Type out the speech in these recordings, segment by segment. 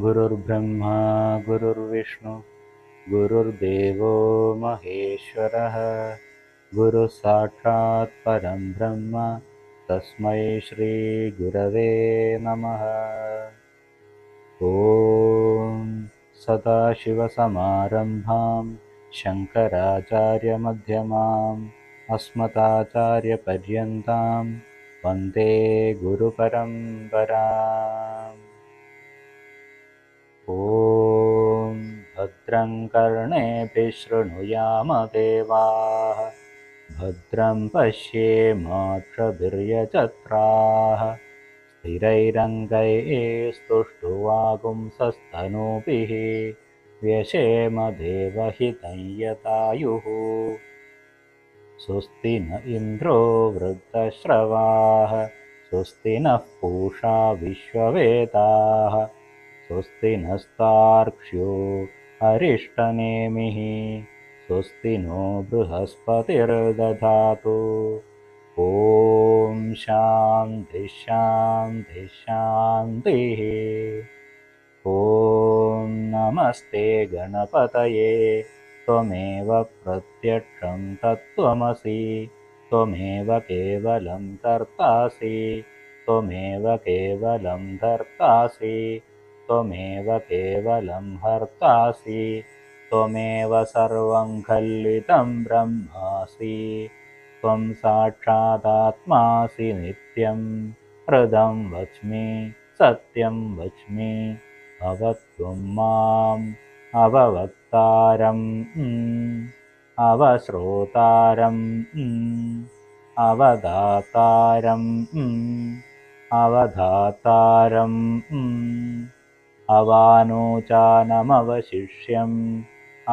गुरुर्ब्रह्मा गुरुर्विष्णु गुरुर्देवो महेश्वरः। गुरुसाक्षात् परं ब्रह्म तस्मै श्रीगुरवे नमः। ॐ सदाशिवसमारम्भां शङ्कराचार्यमध्यमाम् अस्मदाचार्यपर्यन्तां वन्दे गुरुपरम्पराम् ॐ भद्रं कर्णेभिः शृणुयामदेवाः। भद्रं पश्येमाक्षभिर्यजत्राः स्थिरैरङ्गैः स्तुष्टुवागुंसस्तनूभिः व्यशेमदेवहितं यतायुः। स्वस्ति न इन्द्रो वृद्धश्रवाः। स्वस्ति नः पूषा विश्ववेदाः स्वस्ति नस्तार्क्ष्यो अरिष्टनेमिः स्वस्ति नो बृहस्पतिर्दधातु। ॐ शान्तिः ॐ नमस्ते गणपतये त्वमेव प्रत्यक्षं तत्त्वमसि त्वमेव केवलं कर्तासि त्वमेव केवलं धर्तासि त्वमेव केवलं हर्तासि त्वमेव सर्वं खल्वितं ब्रह्मासि त्वं साक्षादात्मासि नित्यं हृदं वच्मि सत्यं वच्मि भवत्वं माम् अववक्तारम् अवश्रोतारम् अवदातारम् अवधातारम् अवानोचानमवशिष्यम्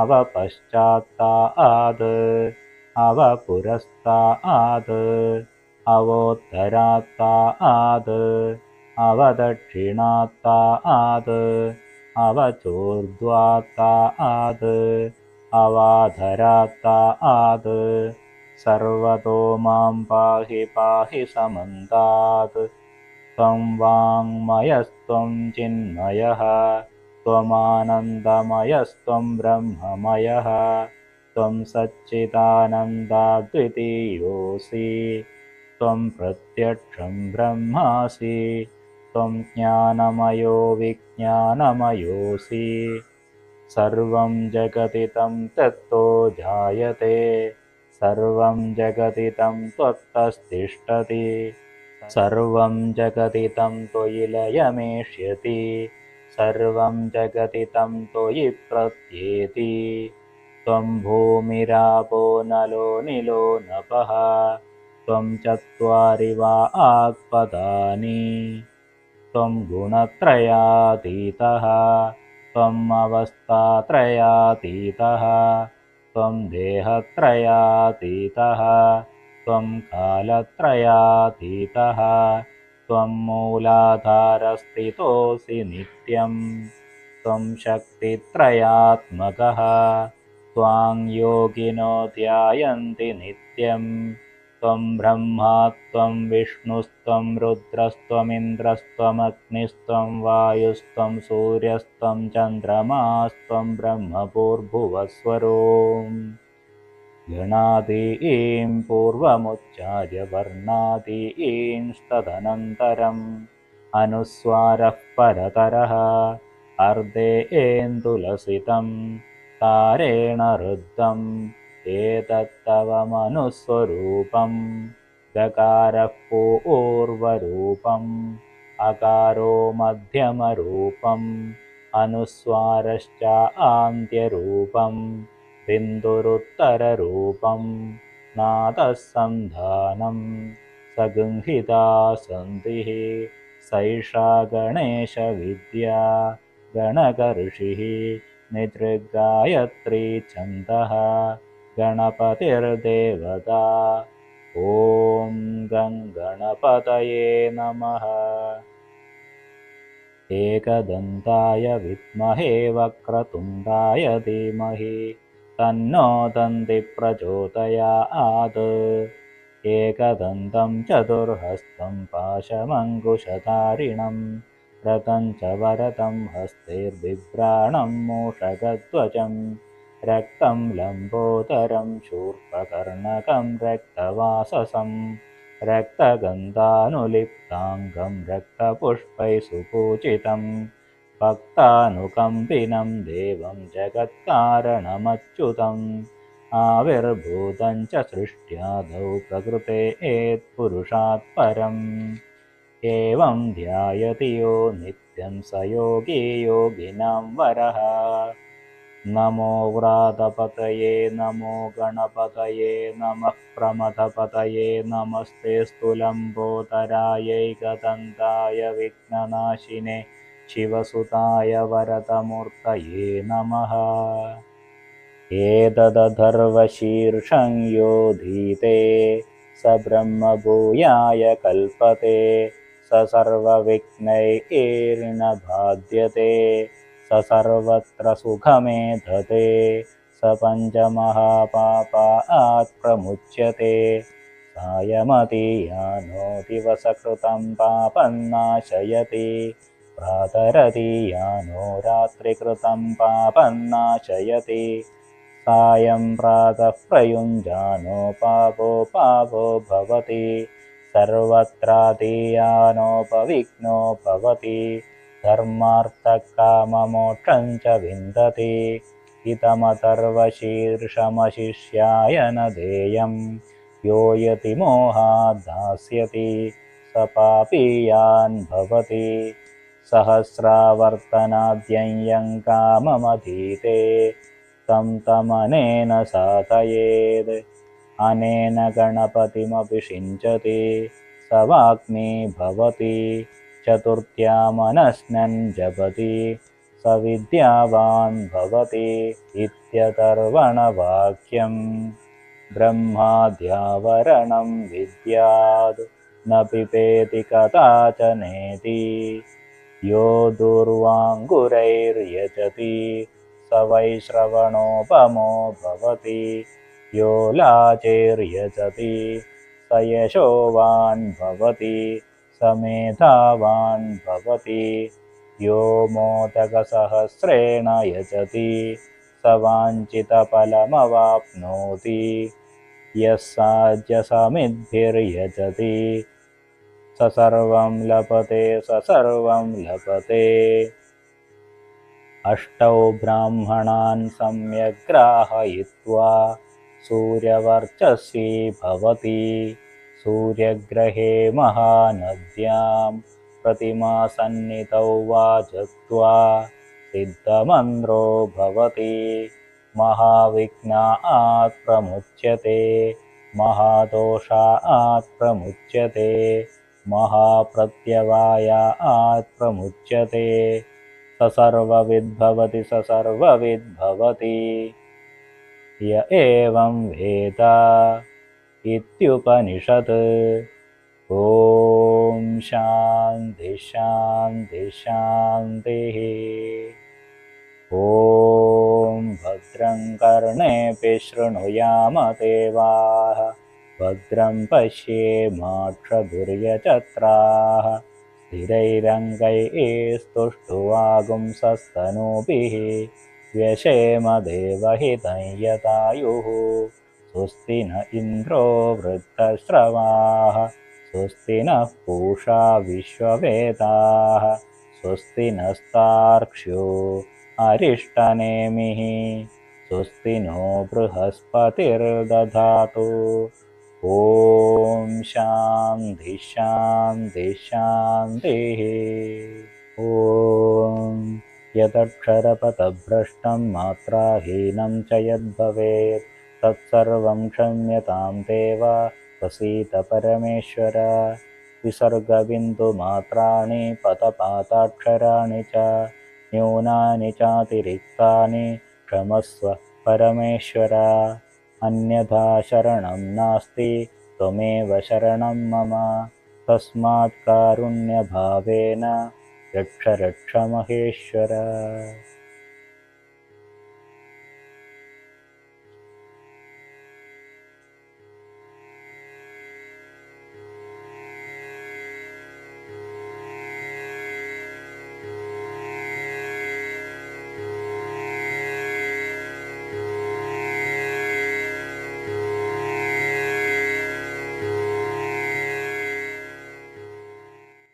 अवपश्चात्ताद् अवपुरस्ताद् अवोत्तरात्ताद् अवदक्षिणात्ताद् अवचोर्ध्वात्ताद् अवाधरात्ताद् सर्वतो मां पाहि पाहि समन्तात् त्वं वाङ्मयस्त्वं चिन्मयः त्वमानन्दमयस्त्वं ब्रह्ममयः त्वं सच्चिदानन्दाद्वितीयोऽसि त्वं प्रत्यक्षं ब्रह्मासि त्वं ज्ञानमयो विज्ञानमयोऽसि। सर्वं जगति तं तत्तो जायते सर्वं जगति तं त्वत्तस्तिष्ठति सर्वं जगति तं त्वयि लयमेष्यति सर्वं जगति तं त्वयि प्रत्येति। त्वं भूमिरापो नलो निलो नपः त्वं चत्वारि वा आत्पदानि। त्वं गुणत्रयातीतः त्वम् अवस्थात्रयातीतः त्वं देहत्रयातीतः त्वं कालत्रयातीतः त्वं मूलाधारस्थितोऽसि नित्यं त्वं शक्तित्रयात्मकः त्वां योगिनो ध्यायन्ति नित्यं त्वं ब्रह्मा त्वं विष्णुस्त्वं रुद्रस्त्वमिन्द्रस्त्वमग्निस्त्वं वायुस्त्वं सूर्यस्त्वं चन्द्रमास्त्वं ब्रह्मपूर्भुवस्वरो गणादीं पूर्वमुच्चार्य वर्णादींस्तदनन्तरम् अनुस्वारः परतरः अर्धे एन्दुलसितं तारेण रुद्धम् एतत्तवमनुस्वरूपं गकारः पूर्वरूपम् अकारो मध्यमरूपम् अनुस्वारश्च आन्त्यरूपम् बिन्दुरुत्तररूपं नादः सन्धानं सगृंहिता सन्धिः सैषा गणेशविद्या गणकऋषिः निदृगायत्री छन्दः गणपतिर्देवता। ॐ गङ्गणपतये नमः। एकदन्ताय विद्महे वक्रतुण्डाय धीमहि तन्नो दन्तिप्रचोदयात् एकदन्तं चतुर्हस्तं पाशमङ्कुशधारिणं रतं च वरतं हस्तैर्बिभ्राणं मूषगध्वजं रक्तं लम्बोदरं शूर्पकर्णकं रक्तवाससं रक्तगन्धानुलिप्ताङ्गं रक्तपुष्पैः सुपूजितं भक्तानुकम्पिनं देवं जगत्कारणमच्युतम् आविर्भूतं च सृष्ट्यादौ प्रकृते एत्पुरुषात् परम् एवं ध्यायति यो नित्यं स योगी योगिनां वरः नमो व्रातपतये नमो गणपतये नमः प्रमथपतये नमस्ते स्तुलम्बोदरायैकदन्ताय विघ्ननाशिने शिवसुताय वरदमूर्तये नमः। एतदधर्वशीर्षं योधीते स ब्रह्मभूयाय कल्पते स सर्वविघ्नैर्नबाध्यते स सर्वत्र सुखमेधते स पञ्चमहापापात् प्रमुच्यते। सायमतीयानो दिवसकृतं पापन्नाशयति प्रातरतीयानो रात्रिकृतं पापन्नाशयति सायं प्रातः प्रयुञ्जानो पापो पापो भवति। सर्वत्रातीयानोपविघ्नो भवति। धर्मार्थकाममोक्षं च विन्दति। देयं। यो यतिमोहाद्दास्यति स पापीयान् भवति सहस्रावर्तनाद्यं काममधीते तं तमनेन साधयेद्। अनेन गणपतिमपि षिञ्चति स वाग्मी भवति चतुर्थ्यामनस्नन् जपति स विद्यावान् भवति इत्यतर्वणवाक्यं ब्रह्माद्यावरणं विद्याद् न पिबेति कदाचनेति यो दुर्वाङ्गुरैर्यजति स वैश्रवणोपमो भवति। यो लाचैर्यजति स यशोवान् भवति स मेधावान् भवति। यो मोदकसहस्रेण यजति स वाञ्छितफलमवाप्नोति। यः साज्यसमिद्भिर्यजति स सर्वं लभते स सर्वं लभते अष्टौ ब्राह्मणान् सम्यग्राहयित्वा सूर्यवर्चस्वी भवति। सूर्यग्रहे महानद्यां प्रतिमासन्नितौ वा जग्त्वा सिद्धमन्द्रो भवति महाविघ्नात् प्रमुच्यते महादोषात् प्रमुच्यते महाप्रत्यवायात् प्रमुच्यते। स सर्वविद्भवति स सर्वविद्भवति। य एवं वेद इत्युपनिषत्। ॐ शान्ति शान्ति शान्तिः। ॐ भद्रं कर्णेऽपि शृणुयाम देवाः भद्रं पश्येमाक्षधुर्यचत्राः स्थिरैरङ्गैस्तुष्टुवागुंसस्तनूभिः व्यशेमदेवहितं यतायुः। स्वस्ति न इन्द्रो वृद्धश्रवाः। स्वस्ति नः पूषा विश्ववेदाः। स्वस्ति नस्तार्क्ष्यो अरिष्टनेमिः। स्वस्ति नो बृहस्पतिर्दधातु ॐ शान्ति शान्ति शान्तिः। ॐ यदक्षरपथभ्रष्टं मात्राहीनं च यद्भवेत् तत्सर्वं क्षम्यतां देव प्रसीद परमेश्वर। विसर्गबिन्दुमात्राणि पदपाताक्षराणि च न्यूनानि चातिरिक्तानि क्षमस्व परमेश्वर अन्यथा शरणं नास्ति त्वमेव शरणं मम। तस्मात् कारुण्यभावेन रक्ष रक्ष महेश्वर